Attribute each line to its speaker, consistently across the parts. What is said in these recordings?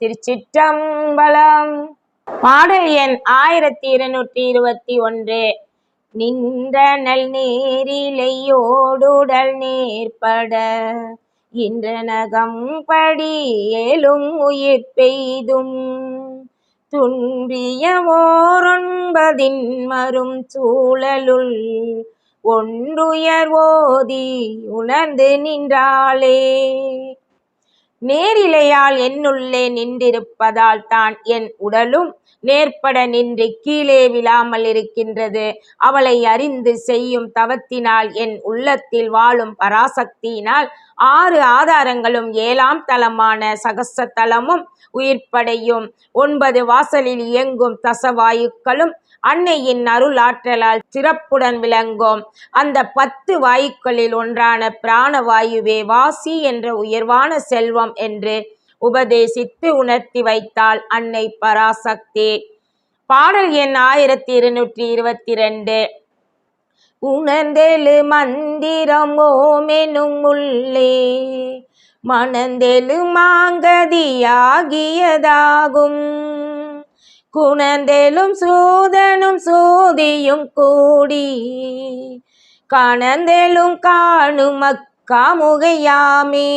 Speaker 1: திருச்சிற்றம்பலம். பாடல் எண் ஆயிரத்தி இருநூற்றி இருபத்தி ஒன்று. நின்ற நல் நீரிலையோடுடல் நேர்பட இன்ற நகம் படி ஏலும் உயிர் பெய்தும். துன்றிய ஓரொன்பதின் மரும் சூழலுள் ஒன்றுயர் ஓதி உணர்ந்து நின்றாளே. நேரிலையால் என்னுள்ளே நின்றிருப்பதால் தான் என் உடலும் நேர்பட நின்று கீழே விழாமல் இருக்கின்றது. அவளை அறிந்து செய்யும் தவத்தினால் என் உள்ளத்தில் வாழும் பராசக்தியினால் ஆறு ஆதாரங்களும் ஏழாம் தலமான சகச தலமும் உயிர்ப்படையும். ஒன்பது வாசலில் இயங்கும் தசவாயுக்களும் அன்னையின் அருளாற்றலால் சிறப்புடன் விளங்கும். அந்த பத்து வாயுக்களில் ஒன்றான பிராணவாயுவே வாசி என்ற உயர்வான செல்வம் என்று உபதேசித்து உணர்த்தி வைத்தாள் அன்னை பராசக்தி. பாடல் எண் ஆயிரத்தி இருநூற்றி இருபத்தி ரெண்டு உணர்ந்தெழு மந்திரம் ஓமெனும் உள்ளே. மணந்தெழு மாங்கதியாகியதாகும். குணந்தேலும் சூதனும் சூதியும் கூடி கணந்தெழும் காணும் அக்காமுகையாமே.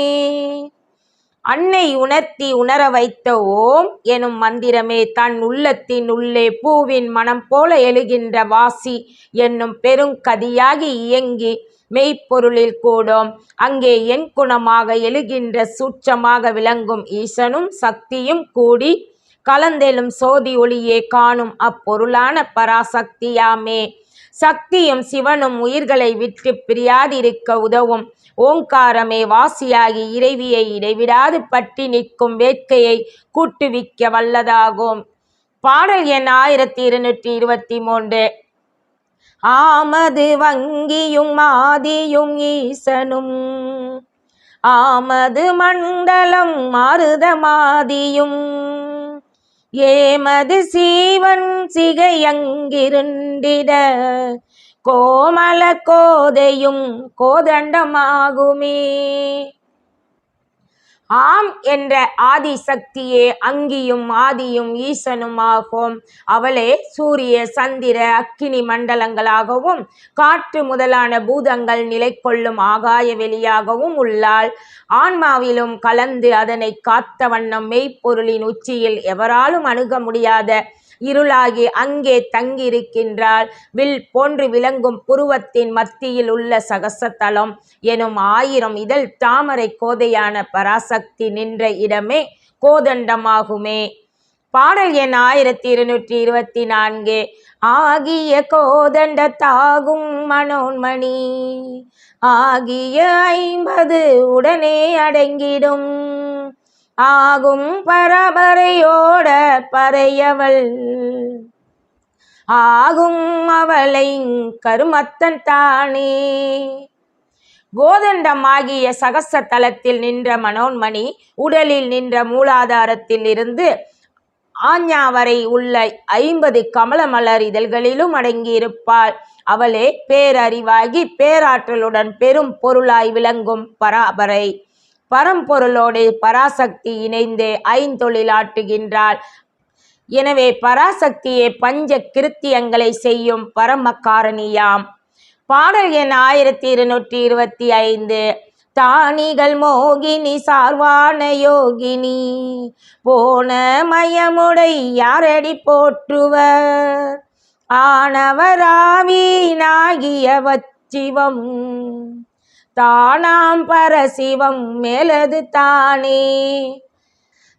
Speaker 1: அன்னை உணர்த்தி உணர வைத்த ஓம் எனும் மந்திரமே தன் உள்ளத்தின் உள்ளே பூவின் மனம் போல எழுகின்ற வாசி என்னும் பெருங்கதியாகி இயங்கி மெய்ப்பொருளில் கூடும். அங்கே என் குணமாக எழுகின்ற சூட்சமாக விளங்கும் ஈசனும் சக்தியும் கூடி கலந்தெழும் சோதி ஒளியே காணும் அப்பொருளான பராசக்தியாமே. சக்தியும் சிவனும் உயிர்களை விற்று பிரியாதிருக்க உதவும். ஓங்காரமே வாசியாகி இறைவியை இடைவிடாது பற்றி நிற்கும் வேட்கையை கூட்டுவிக்க வல்லதாகும். பாடல் எண் ஆயிரத்தி இருநூற்றி இருபத்தி மூன்று. ஆமது வங்கியும் மாதியும் ஈசனும். ஆமது மண்டலம் மாருதமாதியும் ஏமது சீவன் சிகையங்கிருண்டிட கோமல கோதையும் கோதண்டமாகுமே. ஆம் என்ற ஆதி சக்தியே அங்கியும் ஆதியும் ஈசனுமாகும். அவளே சூரிய சந்திர அக்கினி மண்டலங்களாகவும் காற்று முதலான பூதங்கள் நிலை கொள்ளும் ஆகாய வெளியாகவும் உள்ளாள். ஆன்மாவிலும் கலந்து அதனை காத்த வண்ணம் மெய்ப்பொருளின் உச்சியில் எவராலும் அணுக முடியாத இருளாகி அங்கே தங்கியிருக்கின்றாள். வில் போன்று விளங்கும் புருவத்தின் மத்தியில் உள்ள சகசத்தலம் எனும் ஆயிரம் இதழ் தாமரை கோதையான பராசக்தி நின்ற இடமே கோதண்டமாகுமே. பாடல் எண் ஆயிரத்தி இருநூற்றி இருபத்தி நான்கு. ஆகிய கோதண்டத்தாகும் மனோன்மணி. ஆகிய ஐம்பது உடனே அடங்கிடும். ஆகும் பரபரையோட பறையவள். ஆகும் அவளை கருமத்தன் தானே. கோதண்டமாகிய சகச தலத்தில் நின்ற மனோன்மணி உடலில் நின்ற மூலாதாரத்தில் இருந்து ஆஞ்ஞா வரை உள்ள ஐம்பது கமல மலர் இதழ்களிலும் அடங்கியிருப்பாள். அவளே பேரறிவாகி பேராற்றலுடன் பெரும் பொருளாய் விளங்கும் பராபரை. பரம்பொருளோடு பராசக்தி இணைந்து ஐந்தொழிலாட்டுகின்றாள். எனவே பராசக்தியே பஞ்ச கிருத்தியங்களை செய்யும் பரம காரணியாம் பாடல் எண் ஆயிரத்தி இருநூற்றி இருபத்தி ஐந்து. தானிகள் மோகினி சார்வான யோகினி போன மயமுடை யாரடி போற்றுவர்? ஆனவராவீனாகிய வச்சிவம். தானாம் பரசிவம் மேலது தானே.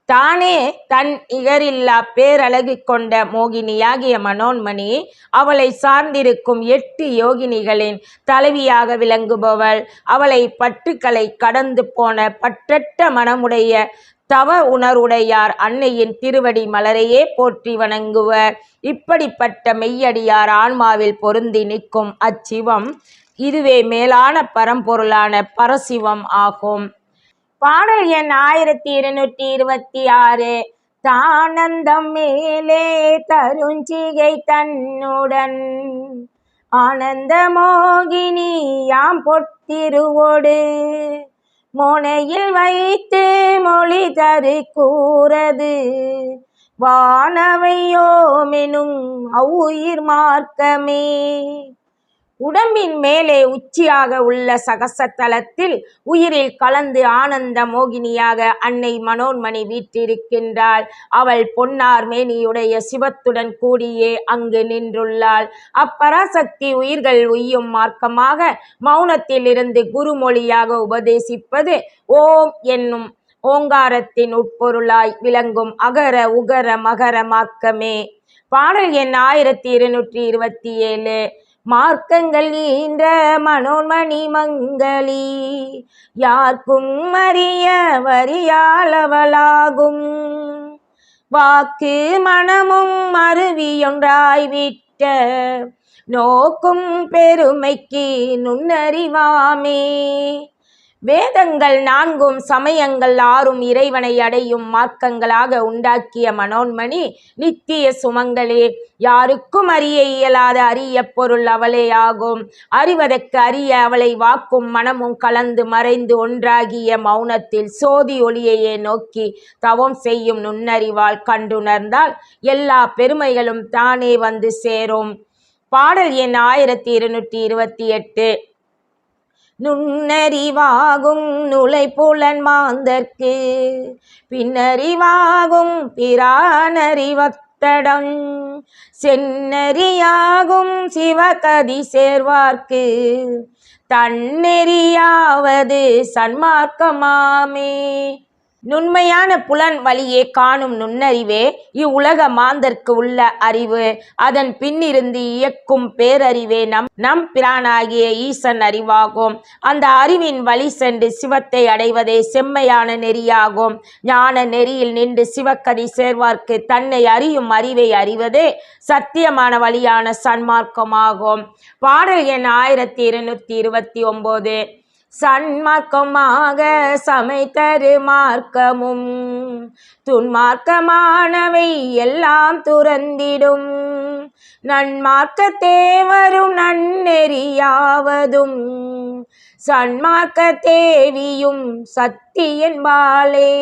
Speaker 1: தானே தன் இகரில்லா பேரழகு கொண்ட மோகினியாகிய மனோன்மணி அவளை சார்ந்திருக்கும் எட்டு யோகினிகளின் தலைவியாக விளங்குபவள். அவளை பற்றுக்களை கடந்து போன பற்றற்ற மனமுடைய தவ உணர்வுடையார் அன்னையின் திருவடி மலரையே போற்றி வணங்குவர். இப்படிப்பட்ட மெய்யடியார் ஆன்மாவில் பொருந்தி நிற்கும் அச்சிவம் இதுவே மேலான பரம்பொருளான பரசிவம் ஆகும். பாடல் எண் ஆயிரத்தி இருநூற்றி இருபத்தி ஆறு. தானந்தம் மேலே தருஞ்சிகை தன்னுடன். ஆனந்த மோகினி யாம் பொத்திருவோடு மோனையில் வைத்து மொழி தரு கூறது. வானவையோமெனும் அவ்வுயிர் மார்க்கமே. உடம்பின் மேலே உச்சியாக உள்ள சகசத்தலத்தில் உயிரில் கலந்து ஆனந்த மோகினியாக அன்னை மனோன்மணி வீற்றிருக்கின்றாள். அவள் பொன்னார் மேனியுடைய சிவத்துடன் கூடியே அங்கு நின்றுள்ளாள். அப்பராசக்தி உயிர்கள் உய்யும் மார்க்கமாக மௌனத்தில் இருந்து குருமொழியாக உபதேசிப்பது ஓம் என்னும் ஓங்காரத்தின் உட்பொருளாய் விளங்கும் அகர உகர மகர மார்க்கமே பாடல் எண் ஆயிரத்தி இருநூற்றி இருபத்தி ஏழு. மார்க்கங்கள் ஈன்ற மனோன்மணி மங்களி யார்க்கும் அறிய வரியாளவளாகும் வாக்கு மனமும் மருவியொன்றாய் விட்ட நோக்கும் பெருமைக்கு நுண்ணறிவாமே. வேதங்கள் நான்கும் சமயங்கள் ஆறும் இறைவனை அடையும் மார்க்கங்களாக உண்டாக்கிய மனோன்மணி நித்திய சுமங்களே. யாருக்கும் அறிய இயலாத அரிய பொருள் அவளே ஆகும். அறிவதற்கு அறிய அவளை வாக்கும் மனமும் கலந்து மறைந்து ஒன்றாகிய மௌனத்தில் சோதி ஒளியையே நோக்கி தவம் செய்யும் நுண்ணறிவால் கண்டுணர்ந்தால் எல்லா பெருமைகளும் தானே வந்து சேரும். பாடல் எண் ஆயிரத்தி இருநூற்றி இருபத்தி எட்டு. நுண்ணறிவாகும் நுழை புலன் மாந்தர்க்கு பின்னறிவாகும் பிரானறிவத்தடம் சென்னறியாகும் சிவகதி சேர்வார்க்கு தன்னெறியாவது சன்மார்க்கமாமே. நுண்மையான புலன் வழியே காணும் நுண்ணறிவே இவ்வுலக மாந்தர்க்கு உள்ள அறிவு. அதன் பின்னிருந்து இயக்கும் பேரறிவே நம் நம் பிரானாகிய ஈசன் அறிவாகும். அந்த அறிவின் வழி சென்று சிவத்தை அடைவதே செம்மையான நெறியாகும். ஞான நெறியில் நின்று சிவக்கதி சேர்வார்க்கு தன்னை அறியும் அறிவை அறிவதே சத்தியமான வழியான சன்மார்க்கமாகும். பாடல் எண் ஆயிரத்தி இருநூத்தி இருபத்தி ஒன்பது சன்மார்க்கமாக சமைத்தரு மார்க்கமும். துன்மார்க்கமானவை எல்லாம் துறந்திடும். நன்மார்க்க தேவரும் நன்னெறியாவதும். சன்மார்க்க தேவியும் சத்தியன்பாளே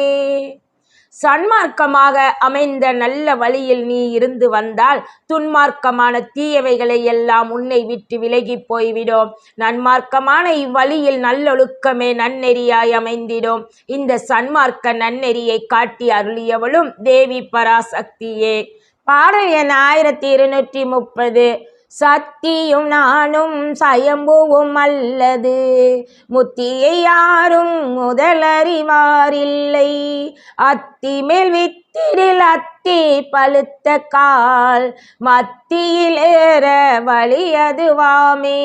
Speaker 1: சன்மார்க்கமாக அமைந்த நல்ல வழியில் நீ இருந்து வந்தால் துன்மார்க்கமான தீயவைகளை எல்லாம் உன்னை விட்டு விலகி போய்விடும். நன்மார்க்கமான இவ்வழியில் நல்லொழுக்கமே நன்னெறியாய் அமைந்திடும். இந்த சன்மார்க்க நன்னெறியை காட்டி அருளியவளும் தேவி பராசக்தியே. பாடல் எண் ஆயிரத்தி இருநூற்றி முப்பது. சத்தியும் நானும் சயம்புவும் அல்லது முத்தியை யாரும் முதலறிவாரில்லை. அத்தி மேல் வித்திடில் அத்தி பழுத்த கால் மத்தியில் ஏற வழியதுவாமே.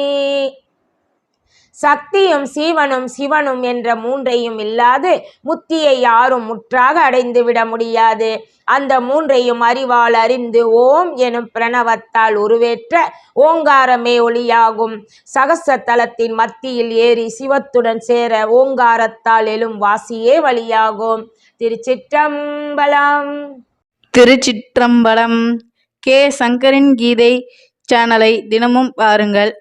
Speaker 1: சக்தியும் சீவனும் சிவனும் என்ற மூன்றையும் இல்லாது முத்தியை யாரும் முற்றாக அடைந்து விட முடியாது. அந்த மூன்றையும் அறிவால் அறிந்து ஓம் எனும் பிரணவத்தால் உருவேற்ற ஓங்காரமே ஒளியாகும். சகச தலத்தின் மத்தியில் ஏறி சிவத்துடன் சேர ஓங்காரத்தால் எழும் வாசியே வழியாகும். திருச்சிற்றம்பலம்.
Speaker 2: திருச்சிற்றம்பலம் கே சங்கரின் கீதை சேனலை தினமும் பாருங்கள்.